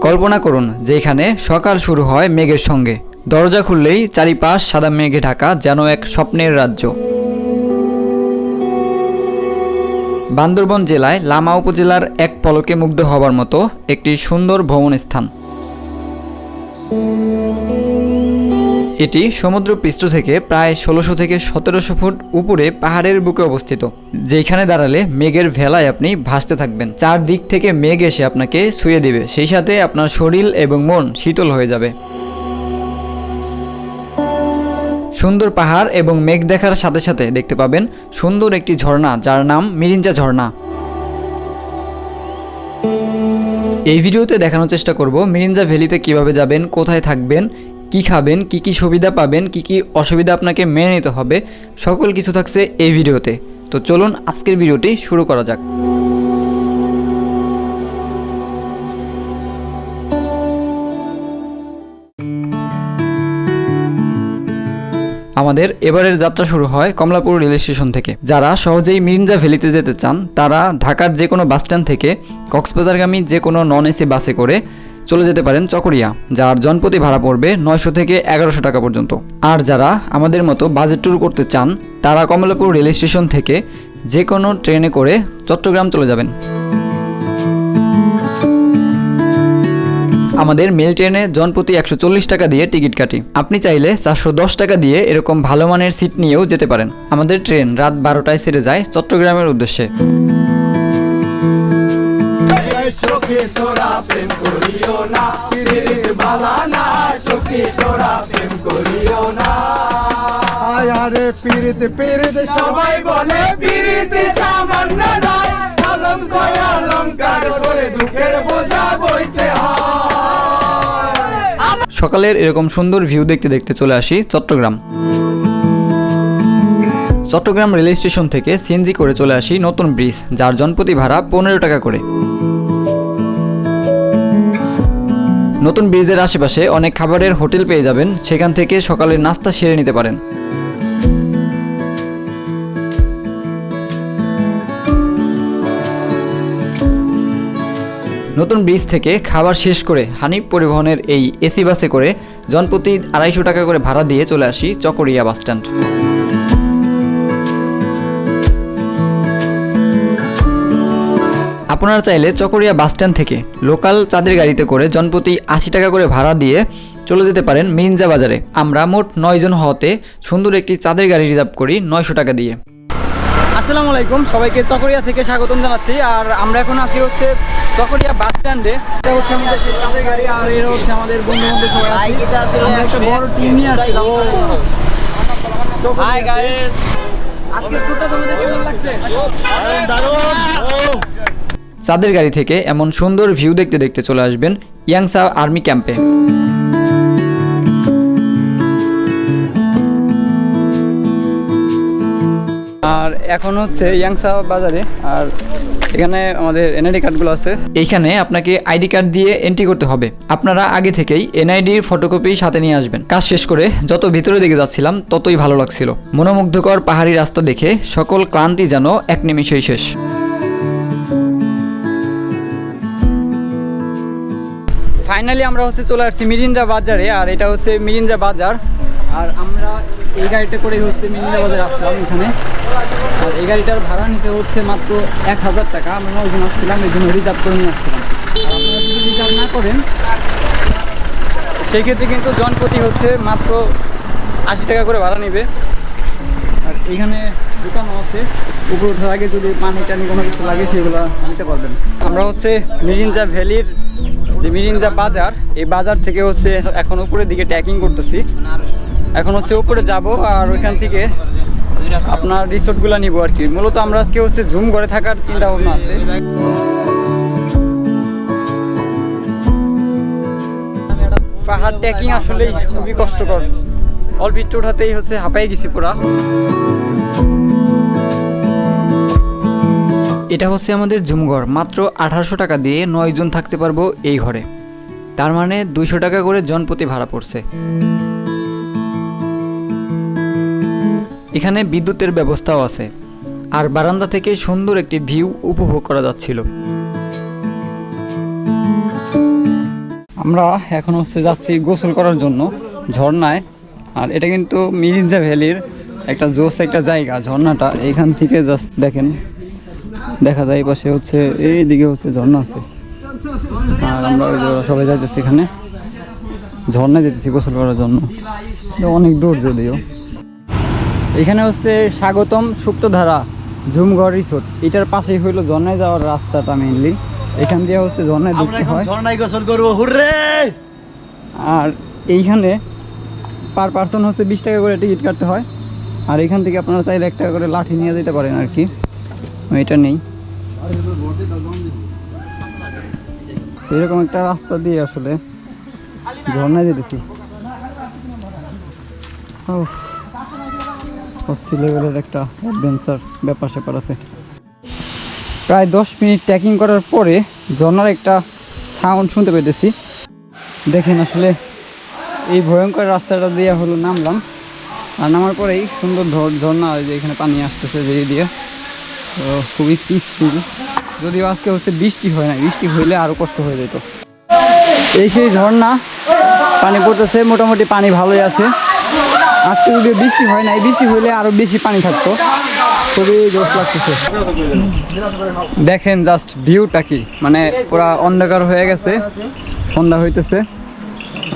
কল্পনা করুন যে এখানে সকাল শুরু হয় মেঘের সঙ্গে। দরজা খুললেই চারিপাশ সাদা মেঘে ঢাকা, যেন এক স্বপ্নের রাজ্য। বান্দরবন জেলায় লামা উপজেলার এক পলকে মুগ্ধ হবার মতো একটি সুন্দর ভ্রমণ স্থান এটি সমুদ্র পৃষ্ঠ থেকে প্রায় ষোলোশো থেকে সতেরোশো ফুট উপরে পাহাড়ের বুকে অবস্থিত, যেখানে দাঁড়ালে মেঘের ভেলায় আপনি ভাসতে থাকবেন। চারদিক থেকে মেঘ এসে আপনাকে শুয়ে দেবে, সেই সাথে আপনার শরীর এবং মন শীতল হয়ে যাবে। সুন্দর পাহাড় এবং মেঘ দেখার সাথে সাথে দেখতে পাবেন সুন্দর একটি ঝর্ণা, যার নাম মিরিঞ্জা ঝর্ণা। এই ভিডিওতে দেখানোর চেষ্টা করব মিরিঞ্জা ভ্যালিতে কীভাবে যাবেন, কোথায় থাকবেন কি খাবেন, কি কি সুবিধা পাবেন, কি কি অসুবিধা আপনাকে মেনে নিতে হবে, সকল কিছু থাকছে এই ভিডিওতে। তো চলুন আজকের ভিডিওটি শুরু করা যাক। আমাদের এবারের যাত্রা শুরু হয় কমলাপুর রেল স্টেশন থেকে। যারা সহজেই মিরিঞ্জা ভ্যালিতে যেতে চান, তারা ঢাকার যে কোনো বাসস্ট্যান্ড থেকে কক্সবাজারগামী যে কোনো নন এসি বাসে করে চলে যেতে পারেন চকরিয়া, যার জনপ্রতি ভাড়া পড়বে নয়শো থেকে এগারোশো টাকা পর্যন্ত। আর যারা আমাদের মতো বাজেট ট্যুর করতে চান, তারা কমলাপুর রেল স্টেশন থেকে যে কোনো ট্রেনে করে চট্টগ্রাম চলে যাবেন। আমাদের মেল ট্রেনে জনপ্রতি একশো চল্লিশ টাকা দিয়ে টিকিট কাটি। আপনি চাইলে চারশো দশ টাকা দিয়ে এরকম ভালো মানের সিট নিয়েও যেতে পারেন। আমাদের ট্রেন রাত বারোটায় ছেড়ে যায় চট্টগ্রামের উদ্দেশ্যে। চোখে তোরা প্রেম করিও না। পিরিত বালা না তোরা প্রেম করিও না। পিরিত পিরিত সবাই বলে পিরিত সামান্য নয়। অলঙ্ক অলঙ্কার করে দুঃখের বোঝা বইতে সকালের এরকম সুন্দর ভিউ দেখতে দেখতে চলে আসি চট্টগ্রাম। চট্টগ্রাম রেল স্টেশন থেকে সিএনজি করে চলে আসি নতুন ব্রিজ যার জনপ্রতি ভাড়া পনেরো টাকা করে। নতুন ব্রিজের আশেপাশে অনেক খাবারের হোটেল পেয়ে যাবেন, সেখান থেকে সকালের নাস্তা সেরে নিতে পারেন। নতুন ব্রিজ থেকে খাবার শেষ করে হানিফ পরিবহনের এই এসি বাসে করে জনপ্রতি আড়াইশো টাকা করে ভাড়া দিয়ে চলে আসি চকরিয়া বাসস্ট্যান্ড। আপনারা চাইলে চকরিয়া বাসস্ট্যান্ড থেকে লোকাল চাঁদের গাড়িতে করে জনপ্রতি আশি টাকা করে ভাড়া দিয়ে চলে যেতে পারেন মিরিঞ্জা বাজারে। আমরা মোট নয়জন হওয়াতে সুন্দর একটি চাঁদের গাড়ি রিজার্ভ করি নয়শো টাকা দিয়ে। আসসালামু আলাইকুম সবাইকে চকরিয়া থেকে স্বাগতম জানাচ্ছি। আর আমরা এখন আছি হচ্ছে চকরিয়া বাস স্ট্যান্ডে। এটা হচ্ছে আমাদের সেই চাঁদের গাড়ি আর এরা হচ্ছে আমাদের বন্ধু বান্ধব সবাই আমরা একটা বড় টিম নিয়ে। আজকের তোমাদের কেমন লাগছে? চাঁদের গাড়ি থেকে এমন সুন্দর ভিউ দেখতে দেখতে চলে আসবেন ইয়াংসা আর্মি ক্যাম্পে। আর এখন হচ্ছে ইয়াংসা বাজারে, আর এখানে আমাদের এনআইডি কার্ডগুলো আছে। এইখানে আপনাকে আইডি কার্ড দিয়ে এন্ট্রি করতে হবে। আপনারা আগে থেকেই এনআইডির ফটোকপি সাথে নিয়ে আসবেন। কাজ শেষ করে যত ভিতরের দিকে যাচ্ছিলাম, ততই ভালো লাগছিল। মনোমুগ্ধকর পাহাড়ি রাস্তা দেখে সকল ক্লান্তি যেন এক নিমিষেই শেষ। ফাইনালি আমরা হচ্ছে চলে আসছি মিরিন্দা বাজারে, আর এটা হচ্ছে মিরিঞ্জা বাজার। আর আমরা এই গাড়িটা করে হচ্ছে মিরিন্দা বাজারে আসলাম এখানে। আর এই গাড়িটার ভাড়া নিচে হচ্ছে মাত্র এক হাজার টাকা। আমরা নয়জন আসছিলাম, এই জন্য রিজার্ভ করে নিয়ে আসছিলাম। আপনারা যদি রিজার্ভ না করেন সেই ক্ষেত্রে কিন্তু জনপ্রতি হচ্ছে মাত্র আশি টাকা করে ভাড়া নেবে। আর এখানে দোকানও আছে। উপরে ওঠার আগে যদি পানি টানি কোনো কিছু লাগে, সেগুলো নিতে পারবেন। আমরা হচ্ছে মিরিঞ্জা ভ্যালির যে মিরিঞ্জা বাজার, এই বাজার থেকে হচ্ছে এখন উপরের দিকে ট্যাকিং করতেছি। এখন হচ্ছে উপরে যাব আর ওইখান থেকে আপনার রিসোর্টগুলো নিব আর কি। মূলত আমরা আজকে হচ্ছে ঝুম ঘরে থাকার চিন্তা ভাবনা আছে। পাহাড় ট্যাকিং আসলেই খুবই কষ্টকর। অল্প ওঠাতেই হচ্ছে হাঁপাই গেছি পুরা। এটা হচ্ছে আমাদের জুমঘর মাত্র আঠারোশো টাকা দিয়ে নয় জন থাকতে পারব এই ঘরে। তার মানে দুইশো টাকা করে জন প্রতি ভাড়া পড়ছে। এখানে বিদ্যুতের ব্যবস্থাও আছে। আর বারান্দা থেকে সুন্দর একটি ভিউ উপভোগ করা যাচ্ছিল। আমরা এখন হচ্ছে যাচ্ছি গোসল করার জন্য ঝর্ণায়। আর এটা কিন্তু মিরিঞ্জা ভ্যালির একটা জোস একটা জায়গা। ঝর্ণাটা এখান থেকে জাস্ট দেখেন। দেখা যায় এই পাশে হচ্ছে এইদিকে হচ্ছে ঝর্ণা আছে। আর আমরা ওই সবাই যাইতেছি এখানে। ঝর্ণায় যেতেছি গোসল করার জন্য। অনেক দূর যদিও। এখানে হচ্ছে স্বাগতম সুপ্তধারা ঝুমঘর রিসোর্ট। এটার পাশেই হইল ঝর্ণায় যাওয়ার রাস্তাটা মেইনলি এখান দিয়ে হচ্ছে ঝর্ণায় ঢুকতে হয়। ঝর্ণায় গোসল করব হুররে! আর এইখানে পার পার্সন হচ্ছে বিশ টাকা করে টিকিট কাটতে হয়। আর এখান থেকে আপনারা চাইলে এক টাকা করে লাঠি নিয়ে যেতে পারেন আর কি। এটা নেই। এরকম একটা রাস্তা দিয়ে আসলে ঝর্ণায় যেতেছি। অস্থির লেভেলের একটা অ্যাডভেঞ্চার ব্যাপার স্যাপার আছে। প্রায় দশ মিনিট ট্রেকিং করার পরে ঝর্ণার একটা সাউন্ড শুনতে পেতেছি। দেখেন আসলে এই ভয়ঙ্কর রাস্তাটা দিয়ে হলো নামলাম। আর নামার পরেই সুন্দর ঝর- ঝর্ণা যে এখানে পানি আসতেছে যেই দিয়ে খুবই পিসফুল যদিও আজকে হচ্ছে বৃষ্টি হয় না বৃষ্টি হইলে আরও কষ্ট হয়ে যেত। এই সেই ঝর্ণা, পানি পড়তেছে, মোটামুটি পানি ভালোই আছে। আজকে যদি বৃষ্টি হয় না এই বৃষ্টি হইলে আরও বেশি পানি থাকতো। খুবই জোশ লাগতেছে। দেখেন জাস্ট ভিউটা কি মানে পুরা অন্ধকার হয়ে গেছে, সন্ধ্যা হইতেছে।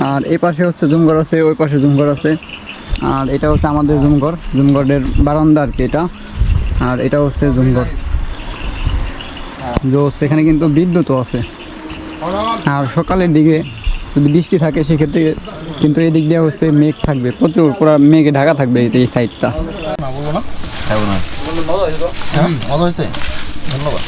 আর এই পাশে হচ্ছে জুমঘর আছে, ওই পাশে জুমঘর আছে। আর এটা হচ্ছে আমাদের জুমঘর, জুমঘরের বারান্দা আর কি এটা। আর এটা হচ্ছে জুমঘর। জোস এখানে কিন্তু বিদ্যুৎও আছে। আর সকালের দিকে যদি বৃষ্টি থাকে সেক্ষেত্রে কিন্তু এই দিক দিয়ে হচ্ছে মেঘ থাকবে। প্রচুর পুরো মেঘে ঢাকা থাকবে এই- এই সাইডটা ভালো হয়েছে। ধন্যবাদ।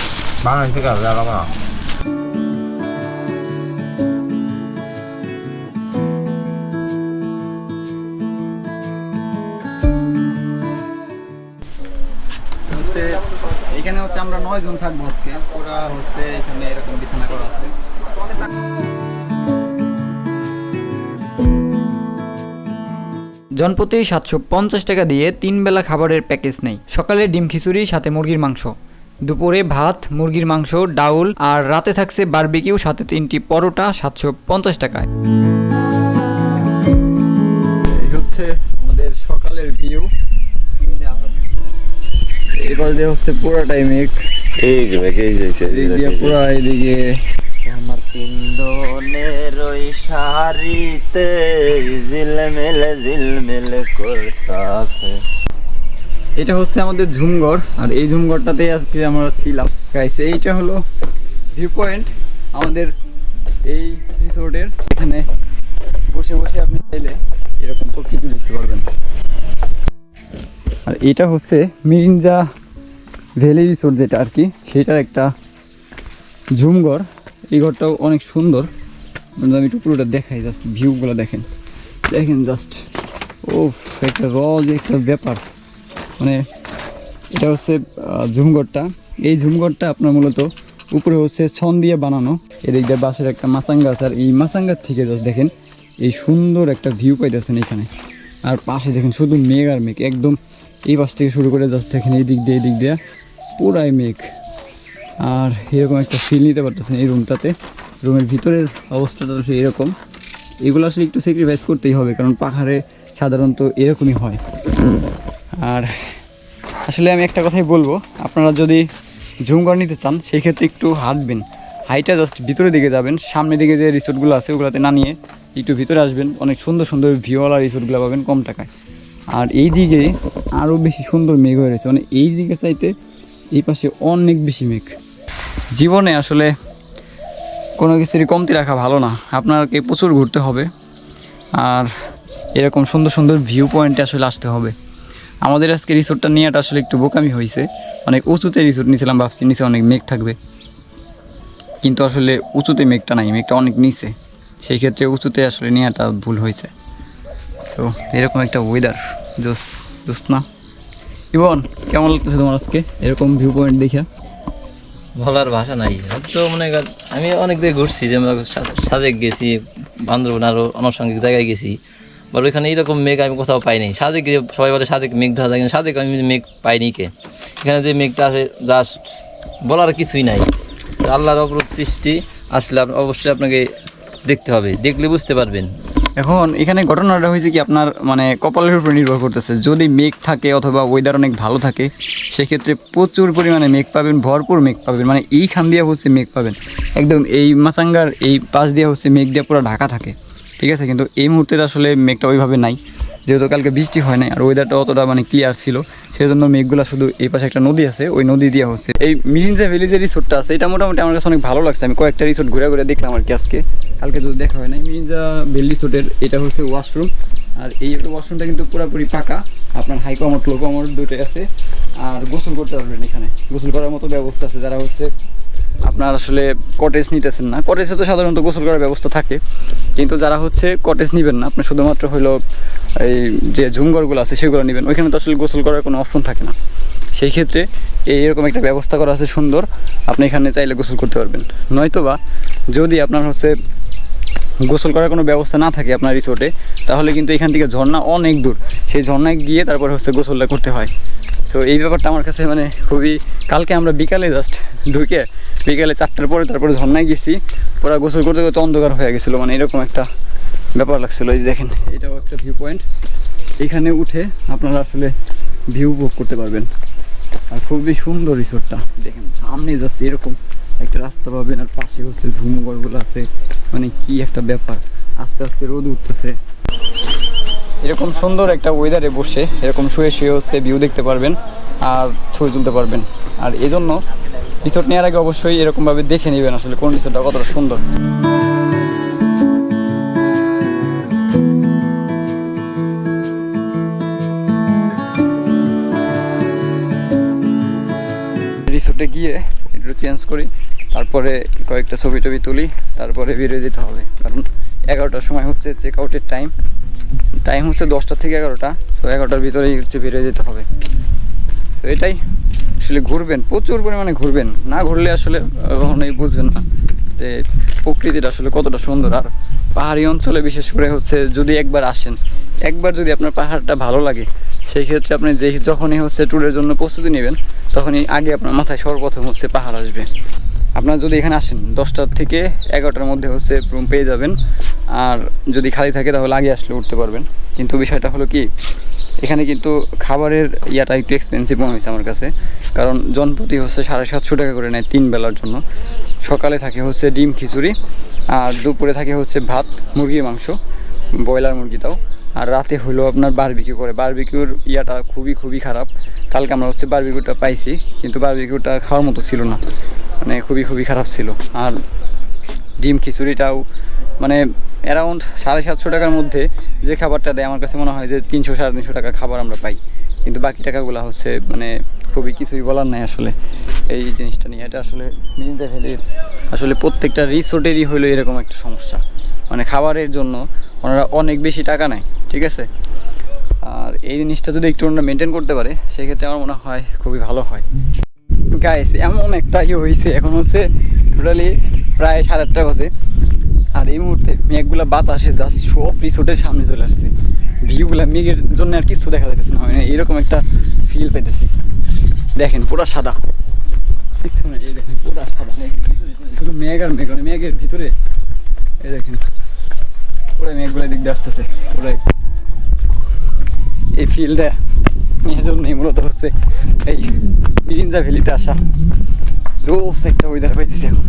হচ্ছে আমরা নয় জন থাকব আজকে। ওরা হচ্ছে এখানে এরকম বিছানা করা আছে। জনপ্রতি সাতশো পঞ্চাশ টাকা দিয়ে তিন বেলা খাবারের প্যাকেজ নেই। সকালে ডিম খিচুড়ি সাথে মুরগির মাংস। দুপুরে ভাত মুরগির মাংস ডাউল আর রাতে থাকছে বারবিকিউ সাথে তিনটি পরোটা সাতশো পঞ্চাশ টাকায়। হচ্ছে আমাদের সকালের ভিউ। এবার হচ্ছে পুরোটাই মেঘ এই যে ভাই এই যে এই যে, এই যে, এদিকে পুরো এদিকে। আমার পিন্দনের ওই শাড়িতে ঝিলমিল ঝিলমিল করতাছে। এটা হচ্ছে আমাদের ঝুমঘর আর এই ঝুমঘরটাতে আজকে আমরা ছিলাম। গাইস এইটা হলো ভিউ পয়েন্ট আমাদের এই রিসোর্টের এখানে বসে বসে আপনি চাইলে এরকম প্রকৃতি দেখতে পারবেন। আর এটা হচ্ছে মিরিঞ্জা ভ্যালি রিসোর্ট যেটা আর কি, সেটার একটা ঝুমঘর। এই ঘরটাও অনেক সুন্দর। আমি একটু পুরোটা দেখাই জাস্ট ভিউগুলো দেখেন। দেখেন জাস্ট ও একটা র যে একটা ব্যাপার। মানে এটা হচ্ছে ঝুমঘরটা। এই ঝুমঘরটা আপনার মূলত উপরে হচ্ছে ছন দিয়ে বানানো। এদিক বাঁশের একটা মাচাঙ্গা আছে। আর এই মাচাঙ্গার থেকে জাস্ট দেখেন, এই সুন্দর একটা ভিউ পাইতেছেন এখানে। আর পাশে দেখেন শুধু মেঘ আর মেঘ, একদম এই পাশ থেকে শুরু করে জাস্ট দেখেন এই দিক দিয়ে এই দিক দিয়ে। পুরাই মেঘ। আর এরকম একটা ফিল নিতে পারতেছেন এই রুমটাতে রুমের ভিতরের অবস্থাটা তো এরকম। এগুলো আসলে একটু স্যাক্রিফাইস করতেই হবে, কারণ পাহাড়ে সাধারণত এরকমই হয়। আর আসলে আমি একটা কথাই বলব, আপনারা যদি ঝুমঘর নিতে চান, সেই ক্ষেত্রে একটু হাঁটবেন। হাইটা জাস্ট ভিতরের দিকে যাবেন, সামনের দিকে যে রিসোর্টগুলো আছে, ওগুলোতে না নিয়ে একটু ভিতরে আসবেন। অনেক সুন্দর সুন্দর ভিউওয়ালা রিসোর্টগুলো পাবেন কম টাকায়। আর এই দিকে আরও বেশি সুন্দর মেঘ হয়ে রয়েছে। মানে এই দিকে চাইতে এই পাশে অনেক বেশি মেঘ। জীবনে আসলে কোনো কিছুরই কমতি রাখা ভালো না। আপনাকে প্রচুর ঘুরতে হবে। আর এরকম সুন্দর সুন্দর ভিউ পয়েন্টে আসলে আসতে হবে। আমাদের আজকে রিসোর্টটা নেওয়াটা আসলে একটু বোকামি হয়েছে। অনেক উঁচুতে রিসোর্ট নিয়েছিলাম, ভাবছি নিচে অনেক মেঘ থাকবে। কিন্তু আসলে উঁচুতে মেঘটা নাই, মেঘটা অনেক নিচে। সেই ক্ষেত্রে উঁচুতে আসলে নেওয়াটা ভুল হয়েছে। তো এরকম একটা ওয়েদার জোস জোস না? ইবন, কেমন লাগতেছে তোমার আজকে? এরকম ভিউ পয়েন্ট দেখা? বলার ভাষা নাই। তো মনে কর, আমি অনেক জায়গায় ঘুরছি যেমন সা- সাজেক গেছি, বান্দরবন আরও আনুষঙ্গিক জায়গায় গেছি। বল ওইখানে এইরকম মেঘ আমি কোথাও পাইনি সাজেক গিয়ে সবাই বলে সাজেক মেঘ ধরা যায় সাজেক আমি মেঘ পাইনি কে? এখানে যে মেঘটা আছে জাস্ট বলার কিছুই নাই। আল্লাহর অপরূপ সৃষ্টি আসলে অবশ্যই আপনাকে দেখতে হবে। দেখলে বুঝতে পারবেন। এখন এখানে ঘটনাটা হয়েছে কি আপনার মানে কপালের উপর নির্ভর করতেছে। যদি মেঘ থাকে অথবা ওয়েদার অনেক ভালো থাকে, সেক্ষেত্রে প্রচুর পরিমাণে মেঘ পাবেন, ভরপুর মেঘ পাবেন। মানে এইখান দিয়ে হচ্ছে মেঘ পাবেন। একদম এই মাচাঙ্গার এই পাশ দিয়ে হচ্ছে মেঘ দিয়ে পুরো ঢাকা থাকে। ঠিক আছে? কিন্তু এই মুহূর্তে আসলে মেঘটা ওইভাবে নাই। যেহেতু কালকে বৃষ্টি হয় নাই, আর ওয়েদারটা অতটা মানে ক্লিয়ার ছিল সেই জন্য মেঘগুলো শুধু এই পাশে একটা নদী আছে, ওই নদী দিয়ে হচ্ছে। এই মিরিঞ্জা ভ্যালি যে রিসোর্টটা আছে, এটা মোটামুটি আমার কাছে অনেক ভালো লাগছে। আমি কয়েকটা রিসোর্ট ঘুরে ঘুরে দেখলাম আর কি আজকে। কালকে যদি দেখা হয় নাই। মিরিঞ্জা ভ্যালি রিসোর্টের এটা হচ্ছে ওয়াশরুম আর এই ওয়াশরুমটা কিন্তু পুরোপুরি পাকা। আপনার হাই কমোড লো কমোড দুটোই আছে। আর গোসল করতে পারবেন এখানে। গোসল করার মতো ব্যবস্থা আছে। যারা হচ্ছে আপনার আসলে কটেজ নিতেছেন না। কটেজে তো সাধারণত গোসল করার ব্যবস্থা থাকে। কিন্তু যারা হচ্ছে কটেজ নেবেন না, আপনি শুধুমাত্র হলো এই যে ঝুমঘরগুলো আছে, সেগুলো নেবেন। ওইখানে তো আসলে গোসল করার কোনো অপশন থাকে না। সেই ক্ষেত্রে এই এরকম একটা ব্যবস্থা করা আছে সুন্দর। আপনি এখানে চাইলে গোসল করতে পারবেন। নয়তোবা যদি আপনার হচ্ছে গোসল করার কোনো ব্যবস্থা না থাকে আপনার রিসোর্টে তাহলে কিন্তু এখান থেকে ঝর্ণা অনেক দূর। সেই ঝর্ণায় গিয়ে তারপর হচ্ছে গোসলটা করতে হয়। সো এই ব্যাপারটা আমার কাছে মানে খুবই কালকে আমরা বিকালে জাস্ট ঢুকে বিকালে চারটার পরে তারপরে ঝর্ণায় গেছি। ওরা গোসল করতে করতে অন্ধকার হয়ে গেছিল। মানে এরকম একটা ব্যাপার লাগছিল। এই দেখেন, এটাও একটা ভিউ পয়েন্ট এখানে উঠে আপনারা আসলে ভিউ উপভোগ করতে পারবেন। আর খুবই সুন্দর রিসোর্টটা দেখেন, সামনে জাস্ট এরকম একটা রাস্তা পাবেন আর পাশে হচ্ছে ঝুমঘরগুলো আছে। মানে কি একটা ব্যাপার। আস্তে আস্তে রোদ উঠতেছে। এরকম সুন্দর একটা ওয়েদারে বসে, এরকম শুয়ে শুয়ে হচ্ছে ভিউ দেখতে পারবেন আর ছবি তুলতে পারবেন। আর এজন্য রিসোর্ট নেওয়ার আগে অবশ্যই এরকমভাবে দেখে নেবেন আসলে কোন রিসোর্টটা কতটা সুন্দর। রিসোর্টে গিয়ে একটু চেঞ্জ করি, তারপরে কয়েকটা ছবি টবি তুলি, তারপরে বেরিয়ে যেতে হবে। কারণ এগারোটার সময় হচ্ছে চেক আউটের টাইম টাইম হচ্ছে দশটা থেকে এগারোটা সো এগারোটার ভিতরেই হচ্ছে বেরিয়ে যেতে হবে। তো এটাই, আসলে ঘুরবেন, প্রচুর পরিমাণে ঘুরবেন। না ঘুরলে আসলে কখনোই বুঝবেন না যে প্রকৃতিটা আসলে কতটা সুন্দর। আর পাহাড়ি অঞ্চলে বিশেষ করে হচ্ছে যদি একবার আসেন, একবার যদি আপনার পাহাড়টা ভালো লাগে সেই ক্ষেত্রে আপনি যে যখনই হচ্ছে ট্যুরের জন্য প্রস্তুতি নেবেন, তখনই আগে আপনার মাথায় সর্বপ্রথম হচ্ছে পাহাড় আসবে। আপনারা যদি এখানে আসেন দশটার থেকে এগারোটার মধ্যে হচ্ছে রুম পেয়ে যাবেন। আর যদি খালি থাকে তাহলে আগে আসলে উঠতে পারবেন। কিন্তু বিষয়টা হলো কি, এখানে কিন্তু খাবারের ইয়াটা একটু এক্সপেন্সিভ মনে হয়েছে আমার কাছে। কারণ জনপ্রতি হচ্ছে সাড়ে সাতশো টাকা করে নেয় তিন বেলার জন্য। সকালে থাকে হচ্ছে ডিম খিচুড়ি, আর দুপুরে থাকে হচ্ছে ভাত, মুরগির মাংস, ব্রয়লার মুরগি তাও। আর রাতে হলো আপনার বারবিকিউ করে। বারবিকিউর ইয়াটা খুবই খুবই খারাপ। কালকে আমরা হচ্ছে বারবিকিউটা পাইছি, কিন্তু বারবিকিউটা খাওয়ার মতো ছিল না। মানে খুবই খুবই খারাপ ছিল। আর ডিম খিচুড়িটাও মানে অ্যারাউন্ড সাড়ে সাতশো টাকার মধ্যে যে খাবারটা দেয়, আমার কাছে মনে হয় যে তিনশো, সাড়ে তিনশো টাকার খাবার আমরা পাই। কিন্তু বাকি টাকাগুলো হচ্ছে মানে খুবই কিছুই বলার নাই আসলে। এই জিনিসটা নিয়ে এটা আসলে ভ্যালির আসলে প্রত্যেকটা রিসোর্টেরই হলো এরকম একটা সমস্যা। মানে খাবারের জন্য ওনারা অনেক বেশি টাকা নেয়, ঠিক আছে? আর এই জিনিসটা যদি একটু ওনারা মেনটেন করতে পারে, সেক্ষেত্রে আমার মনে হয় খুবই ভালো হয়। গাইস এমন একটা ইয়ে হয়েছে, এখন হচ্ছে টোটালি প্রায় সাড়ে আটটা বাজে। আর এই মুহূর্তে মেঘগুলো বাতাসে জাস্ট সব রিসোর্টের সামনে চলে আসছে। ভিউগুলো মেঘের জন্য আর কিছু দেখা যাচ্ছে না মানে এরকম একটা ফিল পাইতেছি। দেখেন, পুরো সাদা। কিচ্ছু না? এই দেখেন, পুরো সাদা। শুধু মেঘ আর মেঘ মানে মেঘের ভিতরে। এই দেখেন। পুরো মেঘগুলো দিক দিয়ে আসতেছে, পুরাই। এই ফিল্ডটা নিয়ে জন্যই মূলত হচ্ছে এই মিরিঞ্জা ভ্যালিতে আসা। জোস একটা ওয়েদার পাইতেছি এখন।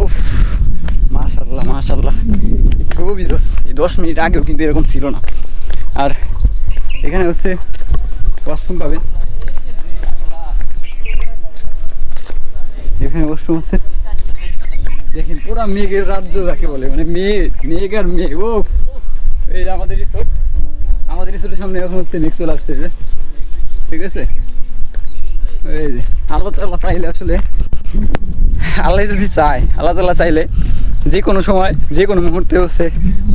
উফ মাশাল্লাহ মাশাল্লাহ খুবই জোস। এই দশ মিনিট আগেও কিন্তু এরকম ছিল না। আর এখানে হচ্ছে ওয়াশরুম পাবেন এখানে ওয়াশরুম আছে দেখেন পুরা মেঘের রাজ্য যাকে বলে মানে মেঘ মেঘ আর মেঘ ও এই আমাদের রিসোর্ট, আমাদের রিসোর্টের সামনে এখন হচ্ছে মেঘ চলে আসছে। ঠিক আছে? এই যে, আল্লাহ তাল্লাহ চাইলে আসলে, আল্লাহ যদি চায়, আল্লাহ তাল্লাহ চাইলে যে কোনো সময়, যে কোনো মুহূর্তে হচ্ছে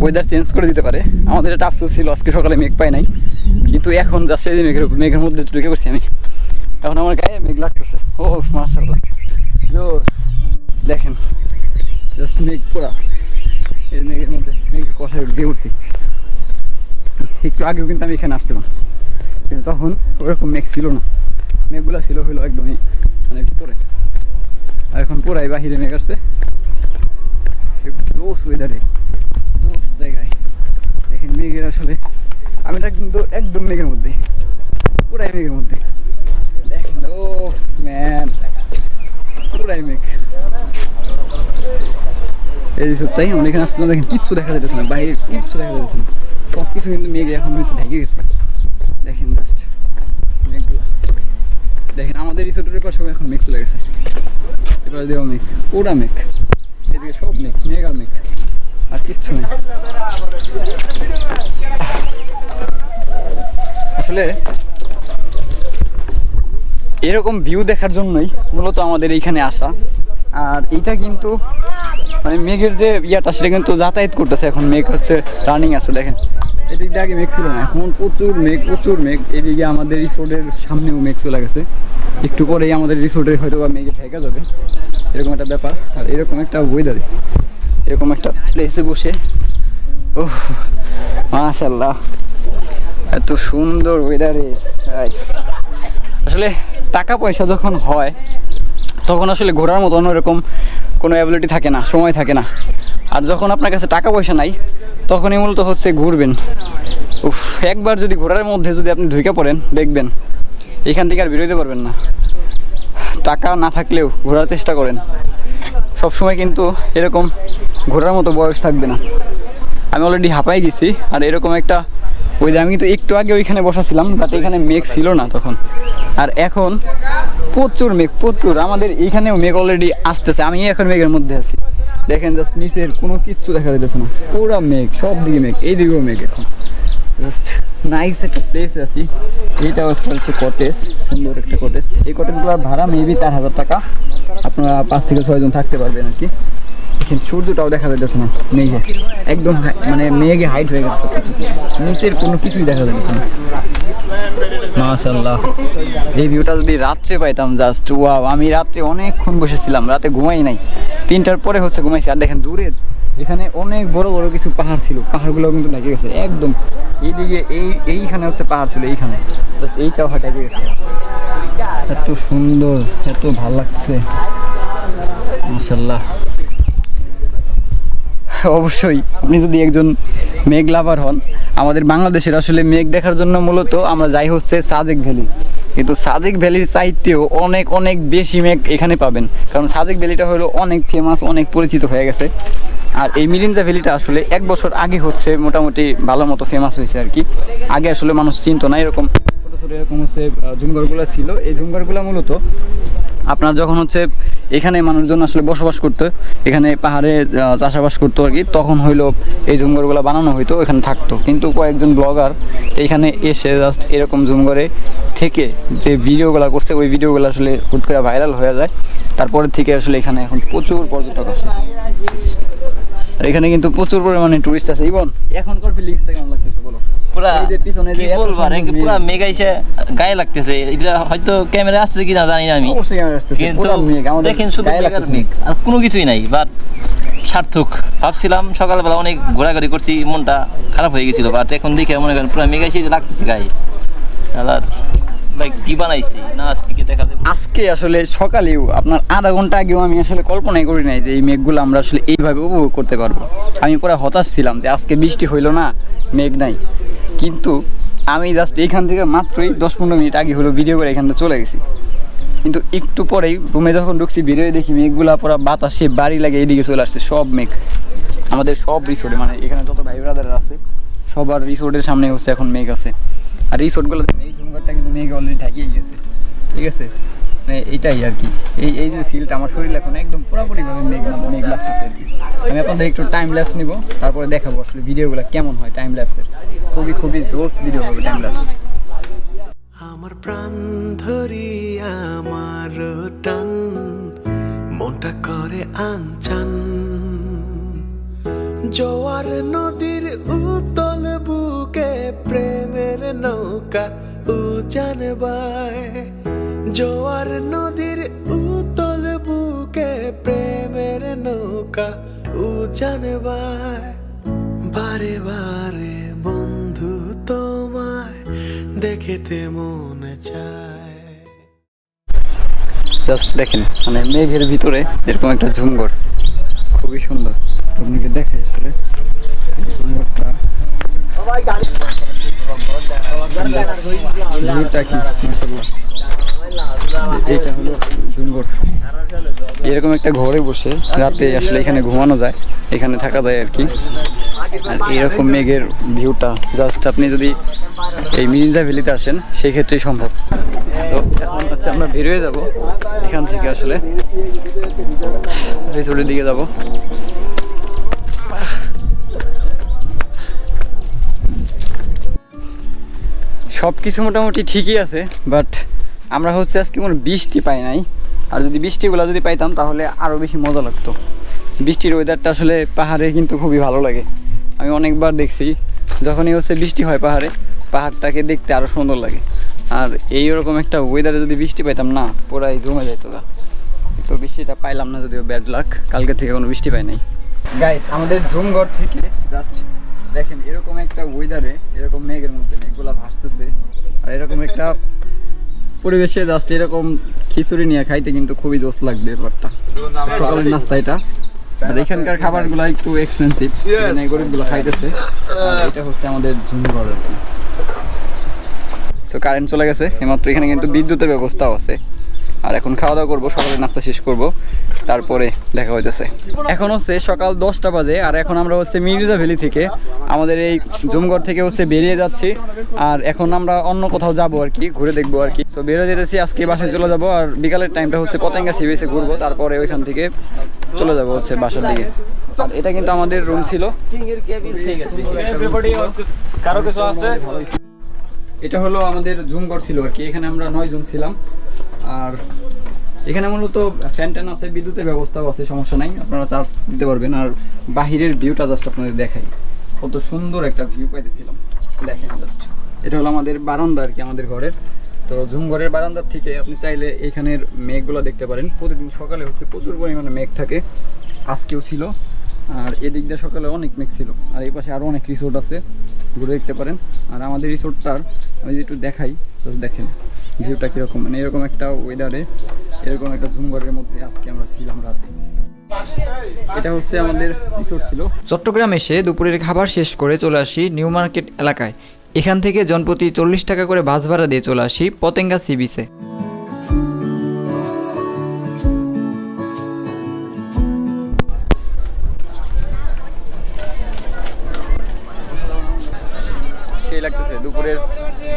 ওয়েদার চেঞ্জ করে দিতে পারে। আমাদের এটা আফসোস ছিল, আজকে সকালে মেঘ পাই নাই। কিন্তু এখন যে মেঘের উপর, মেঘের মধ্যে ঢুকে পড়ছি আমি। এখন আমার গায়ে মেঘ লাগতেছে। ও মাশাল্লাহ জোর দেখেন জাস্ট মেঘ পুরা এই মেঘের মধ্যে মেঘের কথায় ঢুকে পড়ছি। একটু আগেও কিন্তু আমি এখানে আসছিলাম। কিন্তু তখন ওরকম মেঘ ছিল না। মেঘগুলো ছিল হইল একদমই মানে ভিতরে। আর এখন পুরাই বাহিরে মেঘ আসছে। জোস ওয়েদারে জোস জায়গায়। দেখেন মেঘের আসলে, আমি এটা কিন্তু একদম মেঘের মধ্যে। পুরাই মেঘের মধ্যে। দেখেন ও ম্যান পুরাই মেঘ। এই সপ্তাহে অনেকখানে আসছিলাম দেখেন কিচ্ছু দেখা যাচ্ছে না, বাইরে কিচ্ছু দেখা যাচ্ছে না। সব কিছু কিন্তু মেঘে এখন নিচে ঢেকে গেছে। দেখেন জাস্ট মেঘগুলো। দেখেন আমাদের রিসোর্টের পাশে এখন মেঘ চলে গেছে। এবার দেওয়া মেঘ, পুরা মেঘ। এদিকে সব মেঘ মেঘ আর মেঘ। আর কিচ্ছু নেই। আসলে এরকম ভিউ দেখার জন্যই মূলত আমাদের এইখানে আসা। আর এইটা কিন্তু মানে মেঘের যে ইয়াটা, সেটা কিন্তু যাতায়াত করতেছে এখন। মেঘ হচ্ছে রানিং আছে, দেখেন। এদিক দিয়ে আগে মেঘ ছিল না, এখন প্রচুর মেঘ প্রচুর মেঘ। এদিকে আমাদের রিসোর্টের সামনেও মেঘ চলে গেছে। একটু পরেই আমাদের রিসোর্টে হয়তো বা মেঘে ঠেকা যাবে। এরকম একটা ব্যাপার। আর এরকম একটা ওয়েদারে এরকম একটা প্লেসে বসে। ও মাশাল্লাহ এত সুন্দর ওয়েদারে আসলে টাকা পয়সা যখন হয়, তখন আসলে ঘোরার মতন ওরকম কোনো অ্যাবিলিটি থাকে না, সময় থাকে না। আর যখন আপনার কাছে টাকা পয়সা নাই, তখনই মূলত হচ্ছে ঘুরবেন। উফ, একবার যদি ঘোরার মধ্যে যদি আপনি ঢুকে পড়েন, দেখবেন, এখান থেকে আর বেরোতে পারবেন না। টাকা না থাকলেও ঘোরার চেষ্টা করেন। সবসময় কিন্তু এরকম ঘোরার মতো বয়স থাকবে না। আমি অলরেডি হাঁপাই গেছি, আর এরকম একটা, ওই আমি কিন্তু একটু আগে ওইখানে বসাছিলাম বাট এখানে মেঘ ছিল না তখন। আর এখন প্রচুর মেঘ, প্রচুর। আমাদের এইখানেও মেঘ অলরেডি আসতেছে। আমি এখন মেঘের মধ্যে আছি। দেখেন জাস্ট নিচের কোনো কিচ্ছু দেখা যাচ্ছে না। পুরা মেঘ সব দিকে মেঘ। এই দিকেও মেঘ এখন। জাস্ট নাইস একটা প্লেস আছি। এইটা হচ্ছে কটেজ সুন্দর একটা কটেজ এই কটেজগুলোর ভাড়া মেবি চার হাজার টাকা। আপনারা পাঁচ থেকে ছয়জন থাকতে পারবেন আর কি। দেখেন সূর্যটাও দেখা যাচ্ছে না মেঘে। একদম মানে মেঘে হাইট হয়ে গেছে কিছু নিচের কোনো কিছুই দেখা যাচ্ছে না। মাশাল্লাহ এই ভিউটা যদি রাত্রে পাইতাম জাস্ট ওয়াও আমি রাত্রে অনেকক্ষণ বসেছিলাম, রাতে ঘুমাই নাই। তিনটার পরে হচ্ছে ঘুমাইছি। আর দেখেন দূরের এখানে অনেক বড় বড় কিছু পাহাড় ছিল। পাহাড়গুলো কিন্তু ঢেকে গেছে, একদম এইদিকে এই, এইখানে হচ্ছে পাহাড় ছিল, এইখানে। জাস্ট এইটাও ঢেকে গেছে। এত সুন্দর, এত ভালো লাগছে। মাশাল্লাহ অবশ্যই। আপনি যদি একজন মেঘ লাভার হন, আমাদের বাংলাদেশের আসলে মেঘ দেখার জন্য মূলত আমরা যাই হচ্ছে সাজেক ভ্যালি। কিন্তু সাজেক ভ্যালির চাইতেও অনেক অনেক বেশি মেঘ এখানে পাবেন। কারণ সাজেক ভ্যালিটা হলো অনেক ফেমাস অনেক পরিচিত হয়ে গেছে। আর এই মিরিঞ্জা ভ্যালিটা আসলে এক বছর আগে হচ্ছে মোটামুটি ভালো মতো ফেমাস হয়েছে আর কি। আগে আসলে মানুষ চিনতো না, এরকম ছোটো ছোটো এরকম হচ্ছে জুমঘরগুলো ছিল। এই জুমঘরগুলো মূলত আপনার যখন হচ্ছে এখানে মানুষজন আসলে বসবাস করতো, এখানে পাহাড়ে চাষাবাস করতো আর কি, তখন হইল এই জুমঘরগুলো বানানো হইতো এখানে থাকতো। কিন্তু কয়েকজন ব্লগার এখানে এসে জাস্ট এরকম জুমঘরে থেকে যে ভিডিওগুলো করছে, ওই ভিডিওগুলো আসলে হুট করে ভাইরাল হয়ে যায়। তারপরে থেকে আসলে এখানে এখন প্রচুর পর্যটক আসে। আর এখানে কিন্তু প্রচুর পরিমাণে টুরিস্ট আছে। ইবন, এখনকার ফিলিংসটা কেমন লাগতেছে? পুরা কি বলব পুরা মেঘ। আইসে গায়ে লাগতেছে। এটা হয়তো ক্যামেরা আসছে কিনা জানি না আমি। কিন্তু দেখেন শুধু মেঘ আর কোনো কিছুই নাই বাট সার্থক। ভাবছিলাম সকালবেলা অনেক ঘোরাঘুরি করছি মনটা খারাপ হয়ে গেছিল বাট এখন দেখে মনে করেন পুরো মেঘ আইসে লাগতেছে গায়ে। আর লাইক কি বানাইছি? না আজকে কি দেখা যাবে? আজকে আসলে সকালেও আপনার আধা ঘণ্টা আগেও আমি আসলে কল্পনাই করি নাই যে এই মেঘগুলো আমরা আসলে এইভাবে উপভোগ করতে পারব। আমি পুরো হতাশ ছিলাম যে আজকে বৃষ্টি হইল না মেঘ নাই। কিন্তু আমি জাস্ট এইখান থেকে মাত্রই দশ পনেরো মিনিট আগে হলো ভিডিও করে এখান থেকে চলে গেছি। কিন্তু একটু পরেই রুমে যখন ঢুকছি, বেরোয় দেখি মেঘগুলা পুরো বাতাসে বাড়ি লাগে এইদিকে চলে আসছে সব মেঘ। আমাদের সব রিসোর্টে মানে এখানে যত ভাই ব্রাদার আছে, সবার রিসোর্টের সামনে হচ্ছে এখন মেঘ আছে। আর রিসোর্টগুলো এই সুন্দরটা কিন্তু মেঘ অলরেডি ঢাকিয়ে গেছে। ঠিক আছে? এইটাই আর কি। এই এই যে ফিলটা আমার শরীর এখন একদম পুরোপুরিভাবে মেঘ মেঘ লাগতেছে আর কি। আমি আপনাদের একটু টাইম ল্যাপস নিব, তারপরে দেখাবো আসলে ভিডিওগুলো কেমন হয় টাইম ল্যাপসের খুবই খুবই জোস ভিডিও হবে টাইম ল্যাপস আমার প্রাণ ধরি আমার টান, মনটা করে আনচান। জোয়ার নদীর উতল বুকে প্রেমের নৌকা উজান বায়। জোয়ার নদীর উতল বুকে প্রেমের নৌকা উজান বায়। বারে বারে বন্ধু তোমায় দেখিতে মনে চায়। জাস্ট দেখেন মানে মেঘের ভিতরে এরকম একটা ঝুমঘর খুবই সুন্দর। আপনাকে দেখাই আসলে ঝুমঘরটা ভিউটা কি মাসাল্লাহ এটা হলো এরকম একটা ঘরে বসে রাতে আসলে এখানে ঘুমানো যায়, এখানে থাকা যায় আর কি। আর এরকম মেঘের ভিউটা জাস্ট আপনি যদি এই মিরিঞ্জা ভ্যালিতে আসেন সেই ক্ষেত্রেই সম্ভব। তো এখন হচ্ছে আমরা বের হয়ে যাব, এখান থেকে আসলে রিসোর্টের দিকে যাব। সব কিছু মোটামুটি ঠিকই আছে বাট আমরা হচ্ছে আজকে কোনো বৃষ্টি পাই নাই। আর যদি বৃষ্টিগুলো যদি পাইতাম, তাহলে আরও বেশি মজা লাগতো। বৃষ্টির ওয়েদারটা আসলে পাহাড়ে কিন্তু খুবই ভালো লাগে। আমি অনেকবার দেখছি, যখনই হচ্ছে বৃষ্টি হয় পাহাড়ে, পাহাড়টাকে দেখতে আরও সুন্দর লাগে। আর এই রকম একটা ওয়েদারে যদি বৃষ্টি পাইতাম, না, পুরাই জমে যাইতো গা। তো বৃষ্টিটা পাইলাম না যদিও ব্যাড লাক কালকে থেকে কোনো বৃষ্টি পাই নাই। গাইস আমাদের ঝুমঘর থেকে জাস্ট দেখেন, এরকম একটা ওয়েদারে এরকম মেঘের মধ্যে মেঘগুলা ভাসতেছে। আর এরকম একটা পরিবেশে জাস্ট এরকম খিচুড়ি নিয়ে খাইতে কিন্তু খুবই জোস লাগবে ব্যাপারটা। সকালের নাস্তা এটা। আর এখানকার খাবারগুলো একটু এক্সপেন্সিভ মানে গরিবগুলো খাইতেছে। এটা হচ্ছে আমাদের ঝুমঘর আর কি। সো কারেন্ট চলে গেছে। এমাত্র এখানে কিন্তু বিদ্যুতের ব্যবস্থাও আছে। আর এখন খাওয়া দাওয়া করব সকালের নাস্তা শেষ করব। তারপরে দেখা হইতেছে। এখন হচ্ছে সকাল দশটা বাজে আর এখন আমরা হচ্ছে মির্জা ভ্যালি থেকে আমাদের এই জুমগড় থেকে হচ্ছে বেরিয়ে যাচ্ছি। আর এখন আমরা অন্য কোথাও যাব আর কি ঘুরে দেখব আর কি। তো বেরিয়ে যেতেছি আজকে বাসায় চলে যাব আর বিকালের টাইমটা হচ্ছে পতেঙ্গা সি সিবিএসে ঘুরবো তারপরে ওইখান থেকে চলে যাব হচ্ছে বাসার দিকে। আর এটা কিন্তু আমাদের রুম ছিল। কারও কিছু আছে? এটা হলো আমাদের জুম ঘর ছিল আর কি এখানে আমরা নয় জুম ছিলাম। আর এখানে মূলত ফ্যান ট্যান আছে, বিদ্যুতের ব্যবস্থাও আছে, সমস্যা নাই, আপনারা চার্জ দিতে পারবেন। আর বাহিরের ভিউটা জাস্ট আপনাদের দেখাই। কত সুন্দর একটা ভিউ পাইতেছিলাম। দেখেন জাস্ট এটা হলো আমাদের বারান্দা আর কি, আমাদের ঘরের। তো ঝুম ঘরের বারান্দার থেকে আপনি চাইলে এখানের মেঘগুলো দেখতে পারেন। প্রতিদিন সকালে হচ্ছে প্রচুর পরিমাণে মেঘ থাকে। আজকেও ছিল। আর এদিক দিয়ে সকালে অনেক মেঘ ছিল। আর এই পাশে আরও অনেক রিসোর্ট আছে। ঘুরে দেখতে পারেন। আর আমাদের রিসোর্টটার আমি যদি একটু দেখাই জাস্ট দেখেন। ভিউটা কীরকম? মানে এরকম একটা ওয়েদারে এরকম একটা ঝুমঘরের মধ্যে আজকে আমরা ছিলাম রাতে। এটা হচ্ছে আমাদের রিসোর্ট ছিল। চট্টগ্রাম এসে দুপুরের খাবার শেষ করে চলে আসি নিউ মার্কেট এলাকায়। এখান থেকে জনপ্রতি চল্লিশ টাকা করে বাস ভাড়া দিয়ে চলে আসি পতেঙ্গা সি বিচে। সেই লাগতেছে, দুপুরের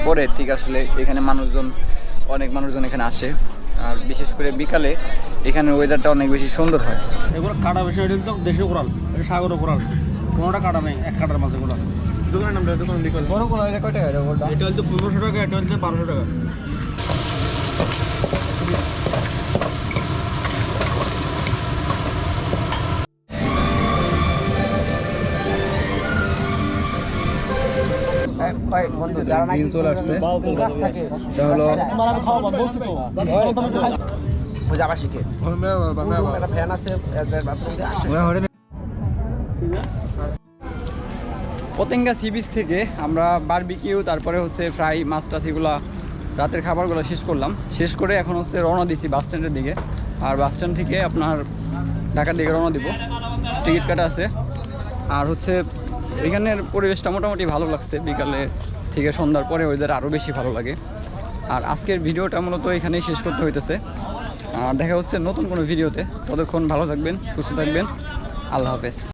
পরে ঠিক আসলে এখানে মানুষজন, অনেক মানুষজন এখানে আসে। আর বিশেষ করে বিকালে এখানে ওয়েদারটা অনেক বেশি সুন্দর হয়। এগুলো কাটা বেশি এটা তো দেশীয় কোরাল এটা সাগর কোরাল। কোনোটা কাটা নেই এক কাটার মাঝে কোরাল। দোকানের নামটা দোকান বিকাল বড় কোরাল এটা কয় টাকা এটা হচ্ছে পনেরোশো টাকা এটা হচ্ছে বারোশো টাকা। বিল চলে আসছে। এটা হলো পতেঙ্গা সি বিচ থেকে আমরা বারবিকিউ তারপরে হচ্ছে ফ্রাই মাছ টাছ এগুলা রাতের খাবারগুলো শেষ করলাম। শেষ করে এখন হচ্ছে রওনা দিছি বাস স্ট্যান্ডের দিকে। আর বাস স্ট্যান্ড থেকে আপনার ঢাকার দিকে রওনা দিব। টিকিট কাটা আছে। আর হচ্ছে এখানের পরিবেশটা মোটামুটি ভালো লাগছে। বিকালে থেকে সন্ধ্যার পরে ওয়েদার আরও বেশি ভালো লাগে। আর আজকের ভিডিওটা মূলত এখানেই শেষ করতে হইতেছে। আর দেখা হচ্ছে নতুন কোনো ভিডিওতে। ততক্ষণ ভালো থাকবেন, সুস্থ থাকবেন। আল্লাহ হাফেজ।